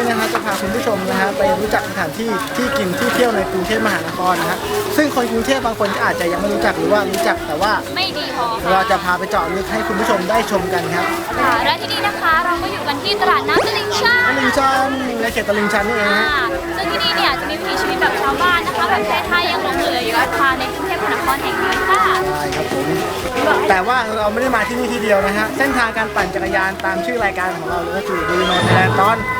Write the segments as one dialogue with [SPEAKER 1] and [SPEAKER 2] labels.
[SPEAKER 1] นี้
[SPEAKER 2] นะ
[SPEAKER 1] ฮะจะพาคุณผู้ชมนะฮะไปรู้จักสถานที่ที่กินที่เที่ยวในกรุงเทพมหานครนะฮะซึ่งคนกรุงเทพบางคนก็อาจจะยังไม่รู้จักหรือว่ารู้จักแต่ว่า
[SPEAKER 2] ไม่ดีพอ
[SPEAKER 1] เรา
[SPEAKER 2] ค่ะ
[SPEAKER 1] จะพาไปเจาะลึกให้คุณผู้ชมได้ชมกันครับ
[SPEAKER 2] ค่ะและที่นี่นะคะเราก็อยู่กันที่ตลาดน้ำตลิ่งชั
[SPEAKER 1] ต
[SPEAKER 2] น
[SPEAKER 1] ลิงชันในเขตตลิงชันนี่เอง
[SPEAKER 2] ค่ะ
[SPEAKER 1] ฮะ
[SPEAKER 2] ซึ่งที่นี่เนี่ยจะมีวิถีชีวิตแบบชาวบ้านนะคะแบบไทยๆยังหลงเหลืออยู่ค่ะในกรุงเทพมหานครแห่งนี้ค่ะ
[SPEAKER 1] ใช่ครับผมแต่ว่าเราไม่ได้มาที่นี่ทีเดียวนะฮะเส้นทางการปั่นจักรยานตามชื่อรายการของเราเลยก็คือดูโนไทยแลนด์ตอน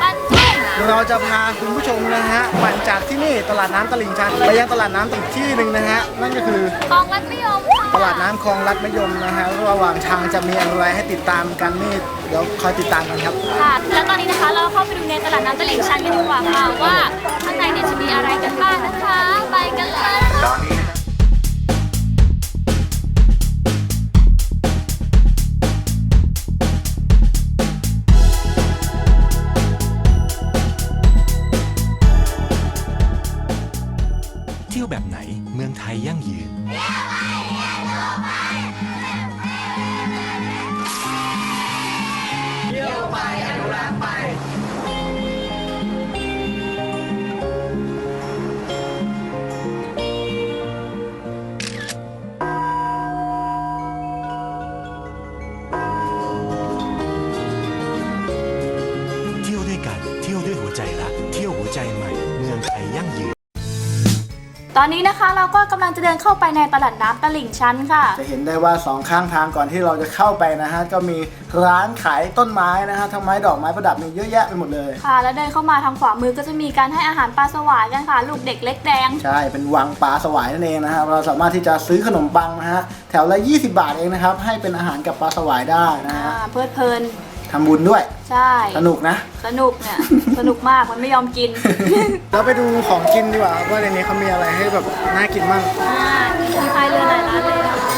[SPEAKER 2] ปั้นกุ้ง
[SPEAKER 1] เราจะพาคุณผู้ชมนะฮะปั่นจากที่นี่ตลาดน้ำตลิ่งชันไปยังตลาดน้ำอีกที่หนึ่งนะฮะนั่นก็คือ
[SPEAKER 2] คลองลัดมะยมค่ะ
[SPEAKER 1] ตลาดน้ำคลองลัดมะยมนะฮะระหว่างทางจะมีอะไรให้ติดตามกันนี่เดี๋ยวคอยติดตามกันครับ
[SPEAKER 2] ค่ะ แล้วตอนนี้นะคะเราเข้าไปดูในตลาดน้ำตลิ่งชันกันดีกว่าค่ะว่าข้างในเนี่ยจะมีอะไรกันบ้างนะคะ ไปกันเลยค่ะ
[SPEAKER 3] เอนนี้นะ
[SPEAKER 2] คะเราก็กำลังจะเดินเข้าไปในตลาดน้ำตลิ่งชันค่ะ
[SPEAKER 1] จะเห็นได้ว่าสองข้างทางก่อนที่เราจะเข้าไปนะฮะก็มีร้านขายต้นไม้นะฮะทั้งไม้ดอกไม้ประดับนี่เยอะแยะไปหมดเลย
[SPEAKER 2] ค่ะ แล้วเดินเข้ามาทางขวามือก็จะมีการให้อาหารปลาสวายกันค่ะ ลูกเด็กเล็กแดง
[SPEAKER 1] ใช่ เป็นวังปลาสวายนั่นเองนะครับเราสามารถที่จะซื้อขนมปังนะฮะแถวละ 20 บาทเองนะครับให้เป็นอาหารกับปลาสวายได้นะ
[SPEAKER 2] อ่า
[SPEAKER 1] ฮะ
[SPEAKER 2] เพลิดเพลิน
[SPEAKER 1] ทำบุญด้วย
[SPEAKER 2] ใช่
[SPEAKER 1] สนุกนะ
[SPEAKER 2] สนุกเนี่ย สนุกมากมันไม่ยอมกิน
[SPEAKER 1] เราไปดูของกินดีกว่าว่าในนี้เขามีอะไรให้แบบน่ากินบ้าง
[SPEAKER 2] อ่ามีพายเรือหลายร้านเลยนะคะ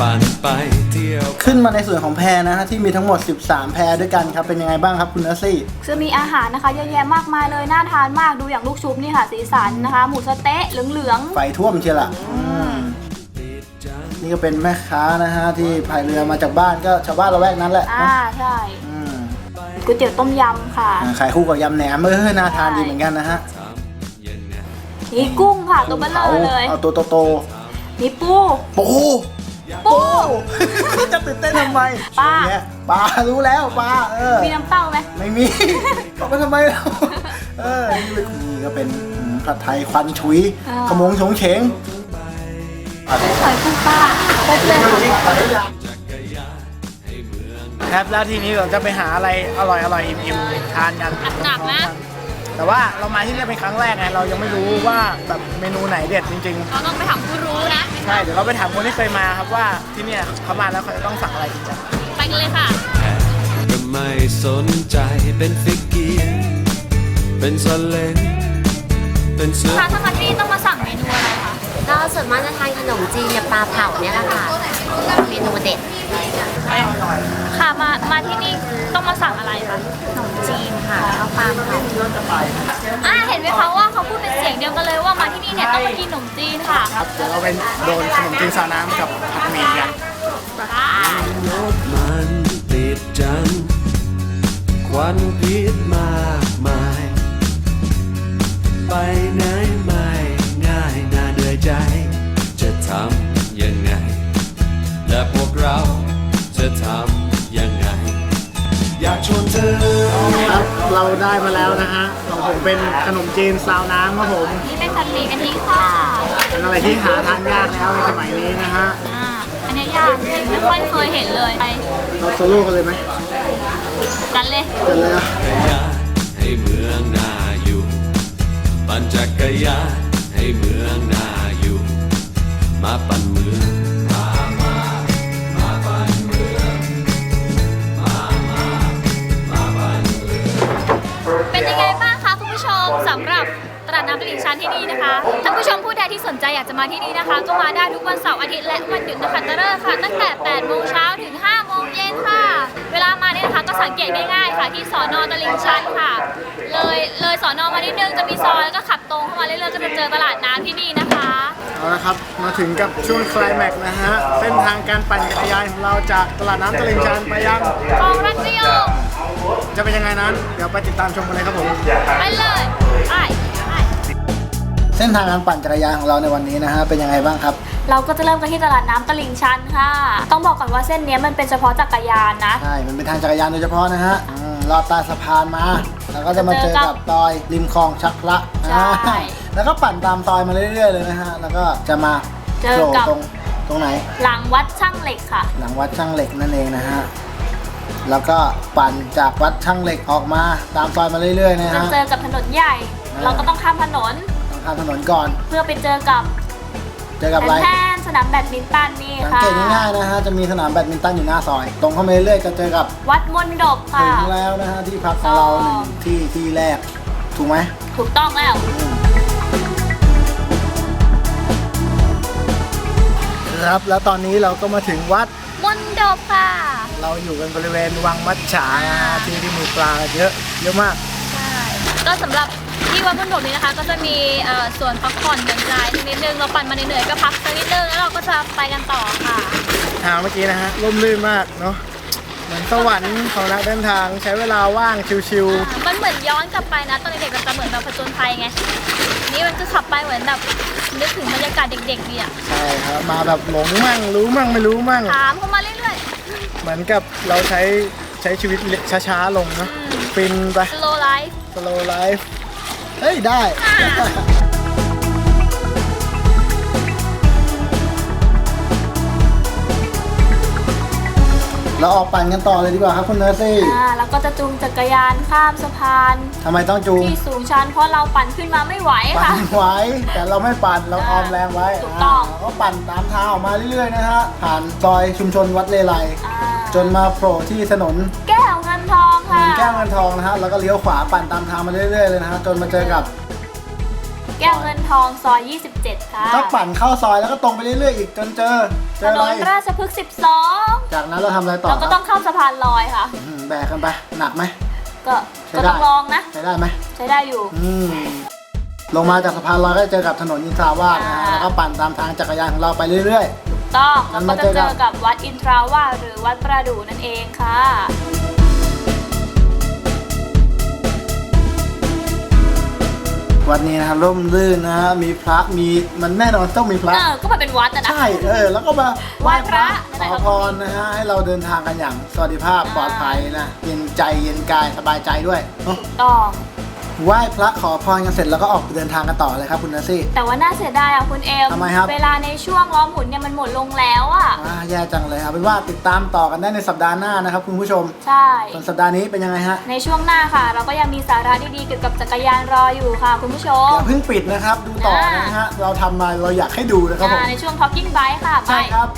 [SPEAKER 3] ปั่นไปเที่ยว
[SPEAKER 1] ขึ้นมาในส่วนของแพรนะฮะที่มีทั้งหมด 13 แพรด้วยกันครับ เป็นยังไงบ้างครับคุณนัสซี่
[SPEAKER 2] จะมีอาหารนะคะเยอะแยะมากมายเลยน่าทานมากดูอย่างลูกชุบนี่ค่ะสีสันนะคะ หมูสะเต๊ะเหลือง
[SPEAKER 1] ไฟท่วมเชียวล่ะอืม นี่ก็เป็นแม่ค้านะฮะที่พายเรือมาจากบ้านก็ชาวบ้านละแวกนั้นแหละ
[SPEAKER 2] ๆอ่าใช่
[SPEAKER 1] อืม
[SPEAKER 2] ก๋วยเตี๋ยวต้มยำค่ะ
[SPEAKER 1] อ่าขายคู่กับยำแหนมเออน่าทานดีเหมือนกันนะฮะ
[SPEAKER 2] มีกุ้งค่ะตัวเบลเลอ
[SPEAKER 1] เผา
[SPEAKER 2] ร์เลย
[SPEAKER 1] เอาตัวโต
[SPEAKER 2] มีปู
[SPEAKER 1] ๆปู
[SPEAKER 2] ปู
[SPEAKER 1] จะตื่นเต้นทำไม
[SPEAKER 2] ปลา
[SPEAKER 1] เนี่ยปลารู้แล้วปลาเออ
[SPEAKER 2] มีน้ำเต้าไหม
[SPEAKER 1] ไม่มี เอาไปทำไมเราเออนี่เป็นนี่ก็เป็นอืมผัดไทยควันชุยขมงชงเฉง
[SPEAKER 2] หอยปูปลาครบเลยค่ะ
[SPEAKER 1] ครับแล้วทีนี้เราจะไปหาอะไรอร่อยอร่อยอิ่มๆทานกัน
[SPEAKER 2] หนักๆนะ
[SPEAKER 1] แต่ว่าเรามาที่นี่เป็นครั้งแรกไงเรายังไม่รู้ว่าแบบเมนูไหนเด็ดจริง
[SPEAKER 2] เราต้องไปถามผู้รู้นะ
[SPEAKER 1] ๆใช่เดี๋ยวเราไปถามคนที่เคยมาครับว่าที่เนี่ยเขามาแล้วเขาจะต้องสั่งอะไรกินกัน
[SPEAKER 2] ไปกันเลยค่ะ
[SPEAKER 4] ก็ไม่สนใจเป็นฟิกเกียร์เป็นสเลงเป็นเสือ
[SPEAKER 2] ค่ะถ้ามาที่นี่ต้องมาสั่งเมนูอะไรคะ
[SPEAKER 5] ก็ส่วนมากจะทานขนมจีนกับปลาเผาเนี่ยแหละค่ะเมนูเด็ด
[SPEAKER 2] ค่ะมามาที่นี่ต้องมาสั่งอะไรคะ
[SPEAKER 5] ขนมจีนค่ะแล้วปลาเผา
[SPEAKER 2] อ่าเห็นไหมคะว่าเขาพูดเป็นเสียงเดียวกันเลยว่ามาที่นี่เนี่ยต้องมากินขนมจีนค่ะ
[SPEAKER 1] ครับเดี๋ยวเราไปโดนขนมจีนซาวน้ำกับผัดหมี่กัน
[SPEAKER 4] มันติดจังควันพิษมา มาแล้วนะ
[SPEAKER 1] ฮะของผมเป็นขนมจีนซาวน้ำครับผม
[SPEAKER 2] นี่เป็นผัดหมี่กะทิค่ะ
[SPEAKER 1] เป็นอะไรที่หาทานยากแล้วในสมัยนี้นะฮะ
[SPEAKER 2] อ่าอันนี้ยากไม่ค่อยเคยเห็นเลยไป
[SPEAKER 1] เราโซโล่กันเลยไหม
[SPEAKER 2] กันเลย
[SPEAKER 1] กันเลยอะ
[SPEAKER 4] จักรยานให้เมืองน่าอยู่ปั่นจักรยานให้เมืองน่าอยู่มาปั่นเมือง
[SPEAKER 2] ดน้ำตลิ่งชันที่นี่นะคะท่านผู้ชมผู้ใดที่สนใจอยากจะมาที่นี่นะคะ ก็มาได้ทุกวันเสาร์อาทิตย์และวันหยุดนะคะตะเลิกค่ะ ตั้งแต่ 8 โมงเช้าถึง 5 โมงเย็นค่ะ เวลามาเนี่ยนะคะก็สังเกตง่ายๆค่ะ ที่สอนอตลิ่งชันค่ะ เลยเลยสอนอมานิดนึงจะมีซอยแล้วก็ขับตรงเข้ามาเรื่อยๆก็จะเจอตลาดน้ำที่นี่นะคะ
[SPEAKER 1] เอาละครับมาถึงกับช่วงไคลแม็กซ์นะฮะเส้นทางการปั่นจักรยานของเราจากตลาดน้ำตลิ่งชันไปยัง
[SPEAKER 2] ของรัชโยก
[SPEAKER 1] จะเป็นยังไงนั้น เดี๋ยวไปติดตามชมกันเลยครับผม
[SPEAKER 2] ไปเลยไปไป
[SPEAKER 1] เส้นทางการปั่นจักรยานของเราในวันนี้นะฮะเป็นยังไงบ้างครับ
[SPEAKER 2] เราก็จะเริ่มกันที่ตลาดน้ำตลิ่งชันค่ะ ต้องบอกก่อนว่าเส้นเนี้ยมันเป็นเฉพาะจักรยานนะ
[SPEAKER 1] ใช่มันเป็นทางจักรยานโดยเฉพาะนะฮะอืมลอดใต้สะพานมา แล้วก็จะมาเจอกับซอยริมคลองชักพระ
[SPEAKER 2] ใช่
[SPEAKER 1] อ่าแล้วก็ปั่นตามซอยมาเรื่อยๆเลยนะฮะแล้วก็จะมา
[SPEAKER 2] เจอ
[SPEAKER 1] โผล่
[SPEAKER 2] กับ
[SPEAKER 1] ตรงตรงไหน
[SPEAKER 2] หลังวัดช่างเหล็กค่ะ
[SPEAKER 1] หลังวัดช่างเหล็กนั่นเองนะฮะ แล้วก็ปั่นจากวัดช่างเหล็กออกมาตามซอยมาเรื่อยๆนะ
[SPEAKER 2] จะ
[SPEAKER 1] ฮะ
[SPEAKER 2] เจอกับถนนใหญ่
[SPEAKER 1] อ่า
[SPEAKER 2] เราก็ต้องข้ามถนน
[SPEAKER 1] ต้อง ข้ามถนนก่อน
[SPEAKER 2] เพื่อไปเจอกับ
[SPEAKER 1] เจอกับอะไร
[SPEAKER 2] แทนสนามแบดมินตันนี่
[SPEAKER 1] สัง
[SPEAKER 2] ค่ะ
[SPEAKER 1] เกตง่ายๆนะฮะจะมีสนามแบดมินตันอยู่หน้าซอย ตรงเข้ามาเรื่อยๆจะเจอกับ
[SPEAKER 2] วัดมนดบ
[SPEAKER 1] ถึ
[SPEAKER 2] ค่ะ
[SPEAKER 1] งแล้วนะฮะที่พักของเราหนึ่งที่ที่แรกถูกไหม
[SPEAKER 2] ถูกต้องแล้ว
[SPEAKER 1] ครับแล้วตอนนี้เราก็มาถึงวัด
[SPEAKER 2] มนดบค่ะ
[SPEAKER 1] เราอยู่กันบริเวณวังมัดฉานะฮะที่ที่มีปลาเยอะเยอะมาก
[SPEAKER 2] ใช่ ก็สำหรับ ที่วัดมนดบนี้นะคะ ก็จะมีเอ่อส่วนพักผ่อนหย่อนใจนิดนึงเราปั่นมาเหนื่อยๆก็พักสักนิดนึงแล้วเราก็จะไปกันต่อค่ะ
[SPEAKER 1] ทางเมื่อกี้นะฮะร่มรื่นมากเนาะเหมือนสวรรค์ของนักเดินทางใช้เวลาว่างชิว
[SPEAKER 2] มันเหมือนย้อนกลับไปนะตอนเด็กๆเราจะเหมือนแบบผจญภัยไงนี่มันก็ขับไปเหมือนแบบนึกถึงบรรยากาศเด็กๆดีอะ
[SPEAKER 1] ๆใช่ครับมาแบบหลงมั่งรู้มั่งไม่รู้มั่ง
[SPEAKER 2] ถามเข้ามาเรื่อย
[SPEAKER 1] เหมือนกับเราใช้ใช้ชีวิตช้าๆลงเนาะฟินไป
[SPEAKER 2] ๆ slow life
[SPEAKER 1] slow life เฮ้ย ได้ เราออกปั่นกันต่อเลยดีกว่าครับคุณเนอร์ซี่
[SPEAKER 2] อ่าแล้วก็จะจูงจักรยานข้ามสะพาน
[SPEAKER 1] ทำไมต้องจูง
[SPEAKER 2] ที่สูงชันเพราะเราปั่นขึ้นมาไม่ไหว
[SPEAKER 1] ปั่
[SPEAKER 2] ค่ะ
[SPEAKER 1] นไว้ แต่เราไม่ปั่นเราออมแรงไว้
[SPEAKER 2] ถูกต้องา
[SPEAKER 1] เราก็ปั่นตามทางออกมาเรื่อยๆนะฮะผ่านซอยชุมชนวัดเลไล
[SPEAKER 2] อ่า
[SPEAKER 1] จนมาโผล่ที่ถนน
[SPEAKER 2] แก้วเงินทอง
[SPEAKER 1] ถน
[SPEAKER 2] ค่ะ
[SPEAKER 1] นแก้วเงินทองนะฮะแล้วก็เลี้ยวขวาปั่นตามทางมาเรื่อยๆเลยนะฮะจนมาเจอกับ
[SPEAKER 2] แก้วเงินทองซอย 27 ค่ะ
[SPEAKER 1] ก็ปั่นเข้าซอยแล้วก็ตรงไปเรื่อยๆอีกจนเจอเจ
[SPEAKER 2] ถ
[SPEAKER 1] อนอะไร
[SPEAKER 2] นราชพฤกษ์
[SPEAKER 1] จากนั้นเราทำอะไร
[SPEAKER 2] 12
[SPEAKER 1] ต่อ
[SPEAKER 2] เราก็ต้องข้ามสะพานลอยค่ะ
[SPEAKER 1] อืมแบกกันไปหนักไหม
[SPEAKER 2] ก็
[SPEAKER 1] ใช้
[SPEAKER 2] ก็
[SPEAKER 1] ได้
[SPEAKER 2] ต้องลองนะ
[SPEAKER 1] ใช้ได้ไหม
[SPEAKER 2] ใช้ได้อยู่
[SPEAKER 1] อืมลงมาจากสะพานลอยก็จะเจอกับถนนอินทราวาสนะฮะ
[SPEAKER 2] อ่า
[SPEAKER 1] แล้วก็ปั่นตามทางจักรยานของเราไปเรื่อย
[SPEAKER 2] ต้อง
[SPEAKER 1] งั้
[SPEAKER 2] แล้ว
[SPEAKER 1] น
[SPEAKER 2] ก็
[SPEAKER 1] มา
[SPEAKER 2] จะ
[SPEAKER 1] เจอ
[SPEAKER 2] เจ
[SPEAKER 1] กับ
[SPEAKER 2] อกับวัดอินทราวาสหรือวัดประดู่นั่นเองค่ะ
[SPEAKER 1] ๆวันนี้นะฮะร่มรื่นนะฮะมีพระมีมันแน่นอนต้องมีพระ
[SPEAKER 2] เออก็มาเป็นวัดอะนะ
[SPEAKER 1] ใช่เออแล้วก็มา
[SPEAKER 2] ไหว้พระ
[SPEAKER 1] ขอพรนะฮะให้เราเดินทางกันอย่างสวัสดิภาพปลอดภัยนะเย็นใจเย็นกายสบายใจด้วยเนอะ
[SPEAKER 2] ต้อง
[SPEAKER 1] ไหว้พระขอพรกันเสร็จแล้วก็ออกเดินทางกันต่อเลยครับคุณนัสซี่
[SPEAKER 2] แต่ว่าน่าเสียดายอะคุณเอม
[SPEAKER 1] ทำไมครับ
[SPEAKER 2] เวลาในช่วงล้อมหมุนเนี่ยมันหมดลงแล้วอะ
[SPEAKER 1] อ่าแย่จังเลยเอาเป็นว่าติดตามต่อกันได้ในสัปดาห์หน้านะครับคุณผู้ชม
[SPEAKER 2] ใช่
[SPEAKER 1] ส่วนสัปดาห์นี้เป็นยังไงฮะ
[SPEAKER 2] ในช่วงหน้าค่ะ เราก็ยังมีสาระดีๆเกี่ยวกับจักรยานรออยู่ค่ะ คุณผู้ชม
[SPEAKER 1] อย่าเพิ่งปิดนะครับ ดูต่อนะฮะเราทำมาเราอยากให้ดูนะครับผม
[SPEAKER 2] อ่าในช่วง Talking Bike ค่ะไป
[SPEAKER 1] ใช่ครับ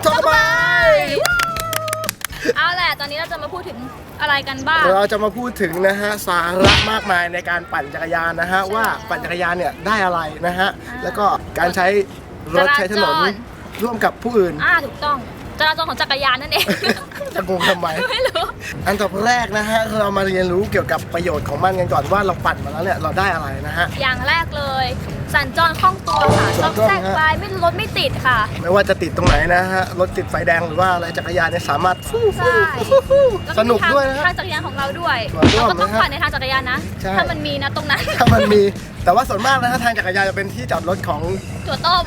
[SPEAKER 2] วง
[SPEAKER 1] Talk About
[SPEAKER 2] เเอาแหละตอนนี้เราจะมาพูดถึงอะไรกันบ้าง
[SPEAKER 6] เราจะมาพูดถึงนะฮะสาระมากมายในการปั่นจักรยานนะฮะ
[SPEAKER 2] ใช่
[SPEAKER 6] ว่าปั่นจักรยานเนี่ยได้อะไรนะฮะแล้วก็การใช้รถ
[SPEAKER 2] จราจร
[SPEAKER 6] ใช้ถนนร่วมกับผู้อื่น
[SPEAKER 2] อ่าถูกต้องจราจรของจักรยานนั่นเอง
[SPEAKER 6] จะงงทำไม
[SPEAKER 2] ไม่รู้
[SPEAKER 6] อันดับแรกนะฮะเรามาเรียนรู้เกี่ยวกับประโยชน์ของมันกันก่อนว่าเราปั่นมาแล้วเนี่ยเราได้อะไรนะฮะ
[SPEAKER 2] อย่างแรกเลย สัญจรคล่องตัวค่ะ
[SPEAKER 6] ถู
[SPEAKER 2] ซอก
[SPEAKER 6] กต้อง
[SPEAKER 2] แซก
[SPEAKER 6] ฮะ
[SPEAKER 2] ไปไม่รถไม่ติดค่ะ
[SPEAKER 6] ไม่ว่าจะติดตรงไหนนะฮะ รถติดไฟแดงหรือว่าอะไรจักรยานเนี่ยสามารถฟู่
[SPEAKER 2] ใช่
[SPEAKER 6] ฟู่ฟู่
[SPEAKER 2] แล้ว
[SPEAKER 6] สนุก
[SPEAKER 2] มีทาง
[SPEAKER 6] ด้วยนะฮะ
[SPEAKER 2] ทางจักรยานของเราด้วย
[SPEAKER 6] ถูกต้อง
[SPEAKER 2] เราก็ต้อง
[SPEAKER 6] นะฮะ
[SPEAKER 2] ปั่นในทางจักรยานนะ
[SPEAKER 6] ใช่
[SPEAKER 2] ถ้ามันมีนะตรงนั้น
[SPEAKER 6] ถ้ามันมี แต่ว่าส่วนมากนะฮะทางจักรยานจะเป็นที่จอดรถของ
[SPEAKER 2] ถั่วต้ม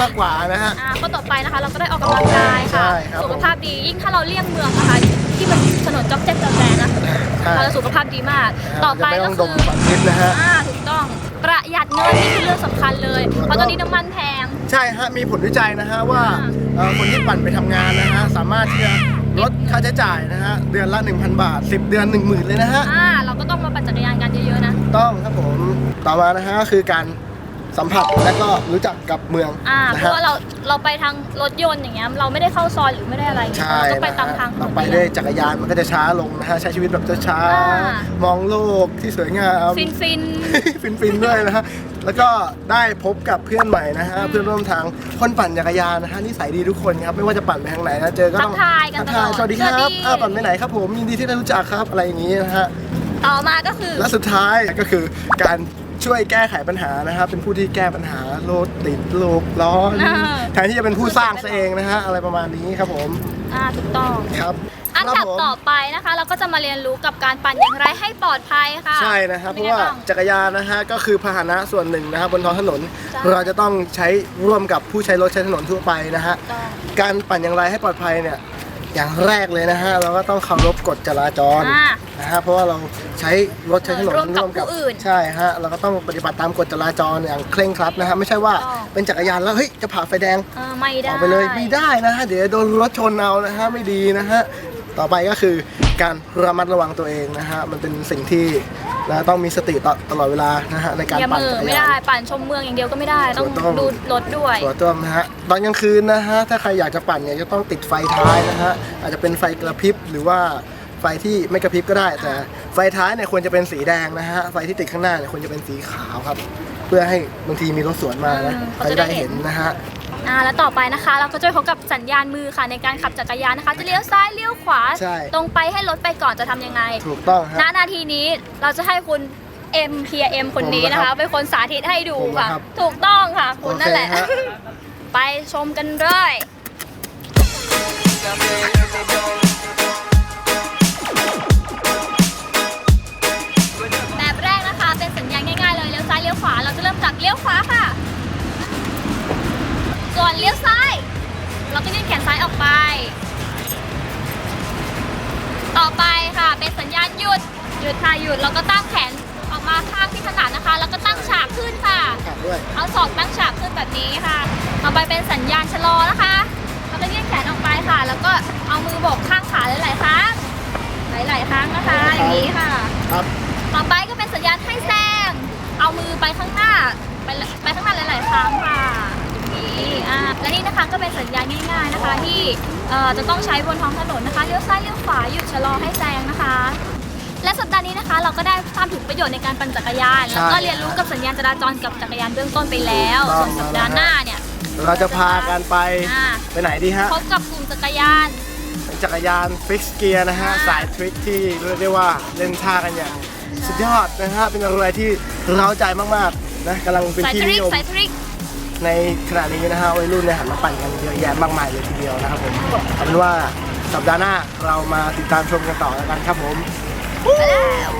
[SPEAKER 6] มากกว่านะฮะ
[SPEAKER 2] อ่าข้อต่อไปนะคะเราก็ได้ออกกำลังกาย
[SPEAKER 6] ใช่
[SPEAKER 2] ค่ะ
[SPEAKER 6] ครับ
[SPEAKER 2] สุขภาพดียิ่งถ้าเราเลี่ยงเมืองนะคะที่มันถนนจ๊อกแจ๊กจอแจนะ
[SPEAKER 6] ใช่
[SPEAKER 2] เราจะสุขภาพดีมาก ต่อไป
[SPEAKER 6] จะม่
[SPEAKER 2] ก็
[SPEAKER 6] ต้องด
[SPEAKER 2] คื
[SPEAKER 6] ม
[SPEAKER 2] อ ประหยัดเงินนี่คือเรื่องสำคัญเลย เพราะตอนนี้น้ำมันแพง
[SPEAKER 6] ใช่ฮะมีผลวิจัยนะฮะว่า
[SPEAKER 2] อ่า
[SPEAKER 6] เอ่อคนที่ปั่นไปทำงานนะฮะสามารถที่จะลดค่าใช้จ่ายนะฮะเดือนละ 1,000 บาท 10 เดือน 10,000 เลยนะฮะ
[SPEAKER 2] อ่า เราก็ต้องมาปั่นจักรยานกันเยอะๆนะ
[SPEAKER 6] ต้องครับผมต่อมานะฮะก็คือการ สัมผัสและก็รู้จักกับเมือง
[SPEAKER 2] อ่า
[SPEAKER 6] นะ
[SPEAKER 2] เพ
[SPEAKER 6] ฮะ
[SPEAKER 2] ราะว่าเราเราไปทางรถยนต์อย่างเงี้ยเราไม่ได้เข้าซอยหรือไม่ได้อะไรอย่างเงี้ย
[SPEAKER 6] ใช่
[SPEAKER 2] เราก็ไป
[SPEAKER 6] นะ
[SPEAKER 2] ตาม
[SPEAKER 6] ฮะ
[SPEAKER 2] ทางถน
[SPEAKER 6] เรา
[SPEAKER 2] น
[SPEAKER 6] ไปด้วยจักรยานมันก็จะช้าลงนะฮะใช้ชีวิตแบบช้า
[SPEAKER 2] อ่า
[SPEAKER 6] ๆมองโลกที่สวยงาม
[SPEAKER 2] ฟินฟิน
[SPEAKER 6] ฟิน ฟินๆด้วยนะฮะ แล้วก็ได้พบกับเพื่อนใหม่นะฮะ เพื่อนร่วมทางคนปั่นจักรยานนะฮะนิสัยดีทุกคนครับ ไม่ว่าจะปั่นไปทางไหนนะ เจอก็
[SPEAKER 2] ทั
[SPEAKER 6] ต้
[SPEAKER 2] ก
[SPEAKER 6] อง
[SPEAKER 2] ทายกัน
[SPEAKER 6] ทัก
[SPEAKER 2] ต
[SPEAKER 6] ทา
[SPEAKER 2] ล
[SPEAKER 6] ย
[SPEAKER 2] อด
[SPEAKER 6] สวัสดีครับ
[SPEAKER 2] สวัส
[SPEAKER 6] อ้าวปั่นไปไหนครับผม ยินดีที่ได้รู้จักครับ อะไรอย่างนี้นะฮะ
[SPEAKER 2] ต่อมาก็คือ
[SPEAKER 6] และสุดท้ายก็คือการ ช่วยแก้ไขปัญหานะครับ เป็นผู้ที่แก้ปัญหารถติดโลกร้อน
[SPEAKER 2] อ่า
[SPEAKER 6] แทนที่จะเป็นผู้สร้างซะเองนะฮะอะไรประมาณนี้ครับผม
[SPEAKER 2] อ่าถูกต้อง
[SPEAKER 6] ครับ
[SPEAKER 2] อันดับ
[SPEAKER 6] ครับผม
[SPEAKER 2] ต่อไปนะคะ เราก็จะมาเรียนรู้กับการปั่นอย่างไรให้ปลอดภัยค่ะ
[SPEAKER 6] ใช่นะครับเพ
[SPEAKER 2] ป็น
[SPEAKER 6] ราะ
[SPEAKER 2] ไง
[SPEAKER 6] ว่า
[SPEAKER 2] บ้ง
[SPEAKER 6] จักรยานนะฮะก็คือพาหนะส่วนหนึ่งนะครับบนท้องถนน
[SPEAKER 2] ใช่
[SPEAKER 6] เราจะต้องใช้ร่วมกับผู้ใช้รถใช้ถนนทั่วไปนะฮะ
[SPEAKER 2] ต้อง
[SPEAKER 6] การปั่นอย่างไรให้ปลอดภัยเนี่ย อย่างแรกเลยนะฮะเราก็ต้องเคารพกฎจราจร
[SPEAKER 2] อ่า
[SPEAKER 6] นะฮะเพราะว่าเราใช้รถใช้ถนน
[SPEAKER 2] ร่วมกับผู้อื่น
[SPEAKER 6] ใช่ฮะเราก็ต้องปฏิบัติตามกฎจราจรอย่างเคร่งครัดนะฮะไม่ใช่ว่า
[SPEAKER 2] ต้อง
[SPEAKER 6] เป็นจักรยานแล้วเฮ้ยจะผ่าไฟแดง
[SPEAKER 2] เออไม่
[SPEAKER 6] อ
[SPEAKER 2] ได้
[SPEAKER 6] อกไปเลยไม่ได้นะฮะเดี๋ยวโดนรถชนเอานะฮะไม่ดีนะฮะ ต่อไปก็คือการระมัดระวังตัวเองนะฮะมันเป็นสิ่งที่นะต้องมีสติตตลอดเวลานะฮะในการ
[SPEAKER 2] อย่า
[SPEAKER 6] ปั่น
[SPEAKER 2] มือ
[SPEAKER 6] จักร
[SPEAKER 2] ไม่
[SPEAKER 6] ยา
[SPEAKER 2] ได้
[SPEAKER 6] น
[SPEAKER 2] ปั่นชมเมืองอย่างเดียวก็ไม่ได้ ต้อง
[SPEAKER 6] ถูกต้อง
[SPEAKER 2] ดูรถด้วย
[SPEAKER 6] ตัวต้มนะฮะตอนกลางคืนนะฮะถ้าใครอยากจะปั่นเนี่ยจะต้องติดไฟท้ายนะฮะอาจจะเป็นไฟกระพริบหรือว่าไฟที่ไม่กระพริบก็ได้ แต่ไฟท้ายเนี่ยควรจะเป็นสีแดงนะฮะไฟที่ติดข้างหน้าเนี่ยควรจะเป็นสีขาวครับ เพื่อให้บางทีมีรถสวนมานะ
[SPEAKER 2] อืม
[SPEAKER 6] เขา
[SPEAKER 2] เขา
[SPEAKER 6] จะ
[SPEAKER 2] จะได้
[SPEAKER 6] ได้เห็นนะฮะ
[SPEAKER 2] อ่าแล้วต่อไปนะคะ เราก็จะพบกับสัญญาณมือค่ะในการขับจักรยานนะคะ จะเลี้ยวซ้ายเลี้ยวขวา
[SPEAKER 6] ใช่
[SPEAKER 2] ตรงไปให้รถไปก่อนจะทำยังไง
[SPEAKER 6] ถูกต้อง
[SPEAKER 2] ณ
[SPEAKER 6] ฮะ
[SPEAKER 2] นาทีนี้เราจะให้คุณเอ็มเพียเอ็มคนนี้นะ
[SPEAKER 6] ผมนะครั
[SPEAKER 2] คะ
[SPEAKER 6] บ
[SPEAKER 2] เป็นคนสาธิตให้ดู
[SPEAKER 6] ผมนะ
[SPEAKER 2] ค่ะ
[SPEAKER 6] ครับ
[SPEAKER 2] ถูกต้องค่ะ คุณนั่นแหละ
[SPEAKER 6] โอเคฮะ
[SPEAKER 2] ไปชมกันเลย แบบแรกนะคะเป็นสัญญาณง่ายๆเลยเลี้ยวซ้ายเลี้ยวขวาเราจะเริ่มจากเลี้ยวขวาค่ะ ส่วนเลี้ยวซ้าย เราก็ยื่นแขนซ้ายออกไป ต่อไปค่ะเป็นสัญญาณหยุด หยุดค่ะหยุดเราก็ตั้งแขนออกมาข้างที่ถนัดนะคะ แล้วก็ตั้งฉากขึ้นค่ะ
[SPEAKER 6] ขาดด้วย
[SPEAKER 2] เอาศอกตั้งฉากขึ้นแบบนี้ค่ะ ต่อไปเป็นสัญญาณชะลอนะคะเราก็ยื่นแขนออกไปค่ะ แล้วก็เอามือโบกข้างขาหลายๆครั้ง หลายๆครั้งนะคะ อย่างนี้ค่ะ
[SPEAKER 6] ครับ
[SPEAKER 2] ต่อไปก็เป็นสัญญาณให้แซง เอามือไปข้างหน้า ไปไปข้างหน้าหลาย ๆ ครั้งค่ะอย่าง นี้อ่าและนี่นะคะก็เป็นสัญญาณง่ายๆนะคะ ที่เอ่อจะต้องใช้บนท้องถนนนะคะเลี้ยวซ้ายเลี้ยวขวาหยุดชะลอให้แซงนะคะ และสัปดาห์นี้นะคะ เราก็ได้ทราบถึงประโยชน์ในการปั่นจักรยาน
[SPEAKER 6] ใช่
[SPEAKER 2] แล้วก็เรียนรู้กับสัญญาณจราจรกับจักรยานเบื้องต้นไปแล้ว
[SPEAKER 6] ถู
[SPEAKER 2] ส่
[SPEAKER 6] ก
[SPEAKER 2] วน
[SPEAKER 6] ต้อง
[SPEAKER 2] สัปดาห์หน้าเนี่ย
[SPEAKER 6] เราจะพากันไป
[SPEAKER 2] อ่า
[SPEAKER 6] ไปไหนดีฮะ
[SPEAKER 2] พบกับกลุ่มจักรยาน
[SPEAKER 6] เป็นจักรยานฟิกเกียร์นะฮะ
[SPEAKER 2] อ่า
[SPEAKER 6] สายทริคที่เรียกได้ว่าเล่นท่ากันอย่างสุดยอดนะฮะ เป็นอะไรที่เร้าใจมากๆนะกำลังเป็น
[SPEAKER 2] สาย
[SPEAKER 6] ที่
[SPEAKER 2] ท
[SPEAKER 6] นิ
[SPEAKER 2] ริก
[SPEAKER 6] ยม
[SPEAKER 2] สายทริก
[SPEAKER 6] ในขณะนี้นะฮะวัยรุ่นเนี่ยหันมาปั่นกันเยอะแยะมากมายเลยทีเดียวนะครับผมเอาเป็นว่าสัปดาห์หน้าเรามาติดตามชมกันต่อแล้วกันครับผม
[SPEAKER 2] ไปแล้ว